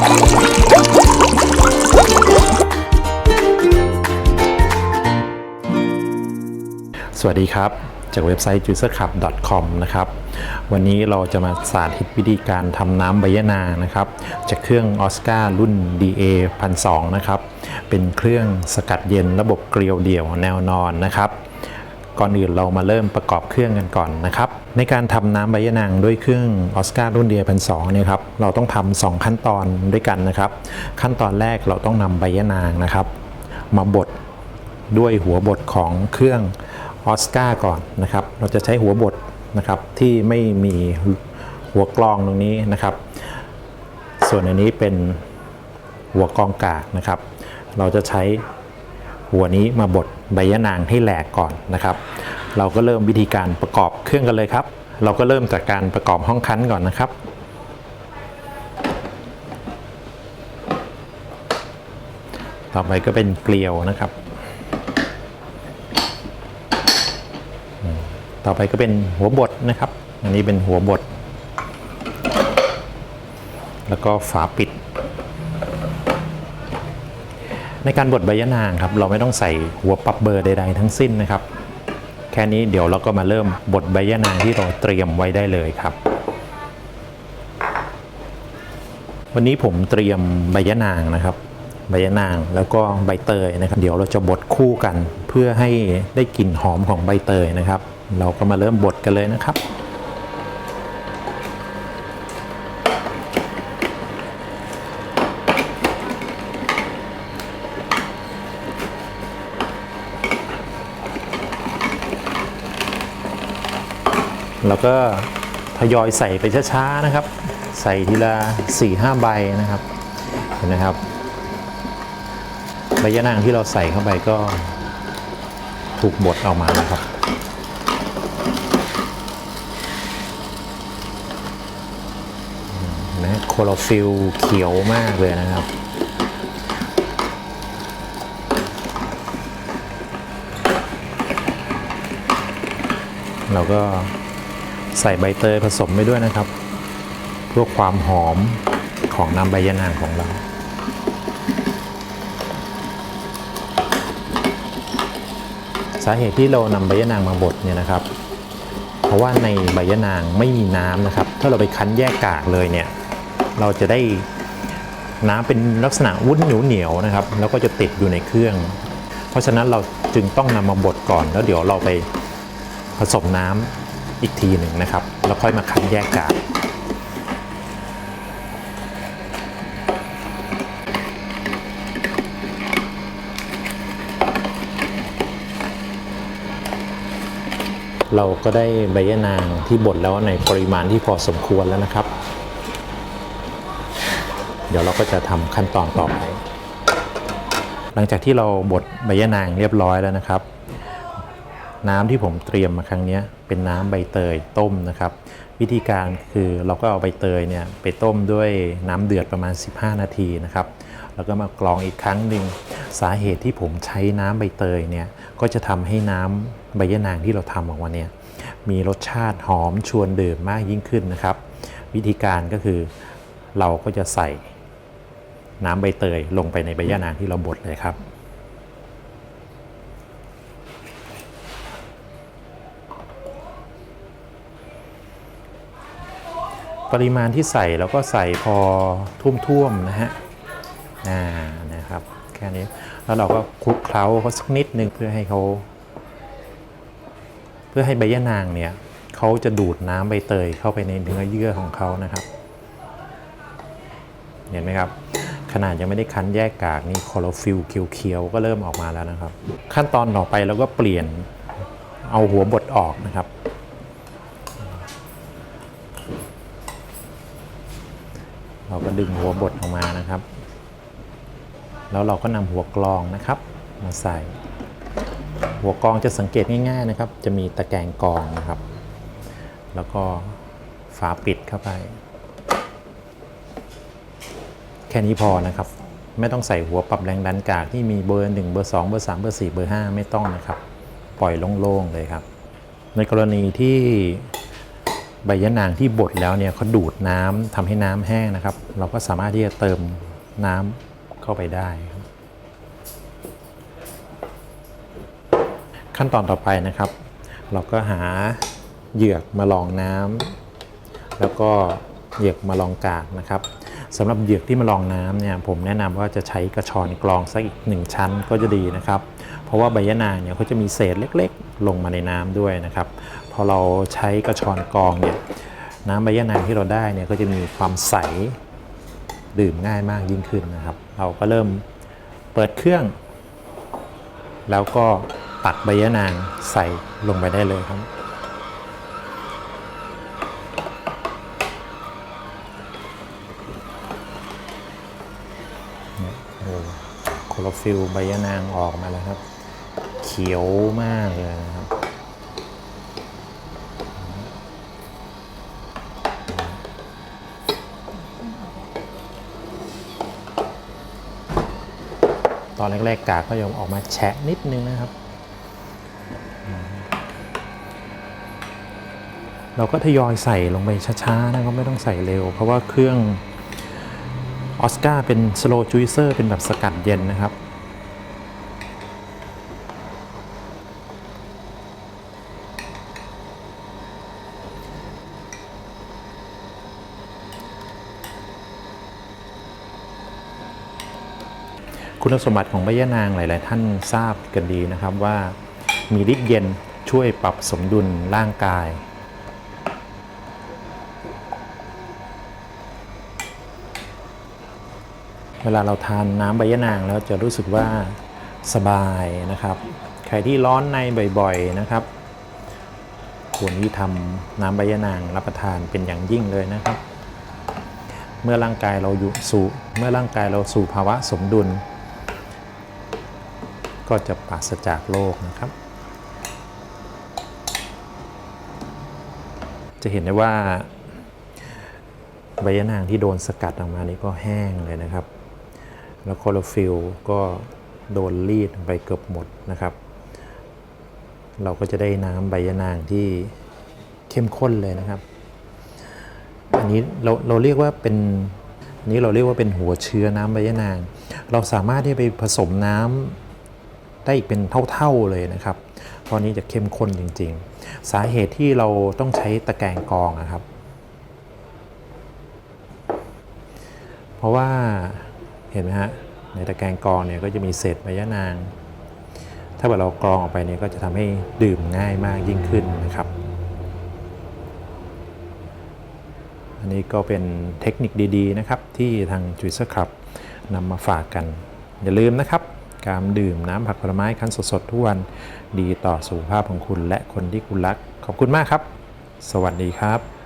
สวัสดีครับ จากเว็บไซต์ userclub.com นะครับ วันนี้เราจะมาสาธิตวิธีการทำน้ำใบยะนานะครับ จากเครื่องออสการ์รุ่น DA 1002นะครับ เป็นเครื่องสกัดเย็นระบบเกลียวเดี่ยวแนวนอนนะครับ ก่อนอื่นเรามาเริ่มประกอบเครื่องกันก่อนนะครับ ในการทำน้ำใบยะนางด้วยเครื่องออสการ์รุ่น DA 1002เนี่ยครับเราต้องทำสองขั้นตอนด้วยกันนะครับ ขั้นตอนแรกเราต้องนำใบยะนางนะครับ มาบดด้วยหัวบดของเครื่องออสการ์ก่อนนะครับ เราจะใช้หัวบดนะครับที่ไม่มีหัวกรองตรงนี้นะครับ ส่วนอันนี้เป็นหัวกรองกากนะครับ เราจะใช้ หัวนี้มาบดใบยะนางให้แหลกก่อนนะครับ เราก็เริ่มวิธีการประกอบเครื่องกันเลยครับ เราก็เริ่มจากการประกอบห้องคั้นก่อนนะครับต่อไปก็เป็นเกลียวนะครับ ต่อไปก็เป็นหัวบดนะครับ อันนี้เป็นหัวบด แล้วก็ฝาปิด ในการบดใบยะนางครับเราไม่ต้องใส่หัวปรับเบอร์ใดๆทั้งสิ้นนะครับ แค่นี้เดี๋ยวเราก็มาเริ่มบดใบยะนางที่เราเตรียมไว้ได้เลยครับ วันนี้ผมเตรียมใบยะนางนะครับ ใบยะนางแล้วก็ใบเตยนะครับ เดี๋ยวเราจะบดคู่กัน เพื่อให้ได้กลิ่นหอมของใบเตยนะครับ เราก็มาเริ่มบดกันเลยนะครับ เราก็ทยอยใส่ไปช้าๆนะครับ ใส่ทีละ4-5ใบนะครับเห็นไหมครับใบยะนางที่เราใส่เข้าไปก็ถูกบดออกมานะครับนะโคลอฟิลเขียวมากเลยนะครับ เราก็ ใส่ใบเตยผสมไปด้วยนะครับ เพื่อความหอมของน้ำใบยะนางของเราสาเหตุที่เรานำใบยะนางมาบดเนี่ยนะครับ เพราะว่าในใบยะนางไม่มีน้ำนะครับ ถ้าเราไปคั้นแยกกากเลยเนี่ย เราจะได้น้ำเป็นลักษณะวุ้นเหนียวเหนียวๆนะครับ แล้วก็จะติดอยู่ในเครื่อง เพราะฉะนั้นเราจึงต้องนำมาบดก่อน แล้วเดี๋ยวเราไปผสมน้ำ อีกทีหนึ่งนะครับ แล้วค่อยมาคั้นแยกกากเราก็ได้ใบยะนางที่บดแล้วในปริมาณที่พอสมควรแล้วนะครับ เดี๋ยวเราก็จะทำขั้นตอนต่อไป หลังจากที่เราบดใบยะนางเรียบร้อยแล้วนะครับ น้ำที่ผมเตรียมมาครั้งนี้เป็นน้ำใบเตยต้มนะครับ วิธีการคือเราก็เอาใบเตยเนี่ยไปต้มด้วยน้ำเดือดประมาณ 15 นาทีนะครับ แล้วก็มากรองอีกครั้งหนึ่งสาเหตุที่ผมใช้น้ำใบเตยเนี่ยก็จะทำให้น้ำใบยะนางที่เราทำออกมาเนี่ยมีรสชาติหอมชวนดื่มมากยิ่งขึ้นนะครับ วิธีการก็คือเราก็จะใส่น้ำใบเตยลงไปในใบยะนางที่เราบดเลยครับ ปริมาณที่ใส่เราก็ใส่พอท่วมๆนะฮะอ่านะครับแค่นี้แล้วเราก็คลุกเคล้าเขาสักนิดนึงเพื่อให้เขาเพื่อให้ใบยะนางเนี่ยเขาจะดูดน้ำใบเตยเข้าไปในเนื้อเยื่อของเขานะครับ เห็นไหมครับขนาดยังไม่ได้คั้นแยกกากนี่คลอโรฟิลเขียวๆก็เริ่มออกมาแล้วนะครับ ขั้นตอนต่อไปเราก็เปลี่ยนเอาหัวบดออกนะครับ เราก็ดึงหัวบดออกมานะครับ แล้วเราก็นำหัวกรองนะครับ มาใส่ หัวกรองจะสังเกตง่ายๆนะครับ จะมีตะแกรงกรองนะครับ แล้วก็ฝาปิดเข้าไป แค่นี้พอนะครับ ไม่ต้องใส่หัวปรับแรงดันกากที่มีเบอร์ 1 เบอร์ 2 เบอร์ 3 เบอร์ 4 เบอร์ 5 ไม่ต้องนะครับ ปล่อยโล่งๆเลยครับ ในกรณีที่ ใบยะนางที่บดแล้วเนี่ยเขาดูดน้ำทำให้น้ำแห้งนะครับ เราก็สามารถที่จะเติมน้ำเข้าไปได้ ขั้นตอนต่อไปนะครับ เราก็หาเหยือกมาลองน้ำแล้วก็เหยือกมาลองกากนะครับสำหรับเหยือกที่มาลองน้ำเนี่ยผมแนะนำว่าจะใช้กระชอนกรองสักอีกหนึ่งชั้นก็จะดีนะครับ เพราะว่าใบยะนางเนี่ยเขาจะมีเศษเล็กๆ ลงมาในน้ำด้วยนะครับ อเราใช้กระชอนกรองเนี่ยน้ำใบยะนางที่เราได้เนี่ยก็จะมีความใสดื่มง่ายมากยิ่งขึ้นนะครับ เราก็เริ่มเปิดเครื่อง แล้วก็ตักใบยะนางใส่ลงไปได้เลยครับโคลอฟิลใบยะนางออกมาแล้วครับ เขียวมากเลยนะครับ ตอนแรกๆกากก็ยังออกมาแฉะนิดนึงนะครับ เราก็ทยอยใส่ลงไปช้าๆนะก็ไม่ต้องใส่เร็ว เพราะว่าเครื่องออสการ์เป็น slow juicer เป็นแบบสกัดเย็นนะครับ คุณสมบัติของใบยะนางหลาย ๆ ท่านทราบกันดีนะครับว่ามีฤทธิ์เย็นช่วยปรับสมดุลร่างกาย เวลาเราทานน้ำใบยะนางแล้วจะรู้สึกว่าสบายนะครับ ใครที่ร้อนในบ่อย ๆ นะครับควรที่ทำน้ำใบยะนางรับประทานเป็นอย่างยิ่งเลยนะครับ เมื่อร่างกายเราอยู่สู่เมื่อร่างกายเราสู่ภาวะสมดุล ก็จะปราศจากโรคนะครับ จะเห็นได้ว่าใบยะนางที่โดนสกัดออกมานี่ก็แห้งเลยนะครับ แล้วคลอฟิลก็โดนรีดไปเกือบหมดนะครับ เราก็จะได้น้ำใบยะนางที่เข้มข้นเลยนะครับ อันนี้เราเราเรียกว่าเป็นอันนี้เราเรียกว่าเป็นหัวเชื้อน้ำใบยะนาง เราสามารถที่ไปผสมน้ำ ได้อีกเป็นเท่าๆเลยนะครับเพราะนี้จะเข้มข้นจริง ๆ สาเหตุที่เราต้องใช้ตะแกรงกรองนะครับ เพราะว่าเห็นไหมฮะในตะแกรงกรองเนี่ยก็จะมีเศษใบยะนาง ถ้าเกิดเรากรองออกไปเนี่ยก็จะทำให้ดื่มง่ายมากยิ่งขึ้นนะครับ อันนี้ก็เป็นเทคนิคดีๆนะครับที่ทางจุยเซอร์ครับนำมาฝากกัน อย่าลืมนะครับ การดื่มน้ำผักผลไม้คั้นสดๆทุกวันดีต่อสุขภาพของคุณและคนที่คุณรัก ขอบคุณมากครับ สวัสดีครับ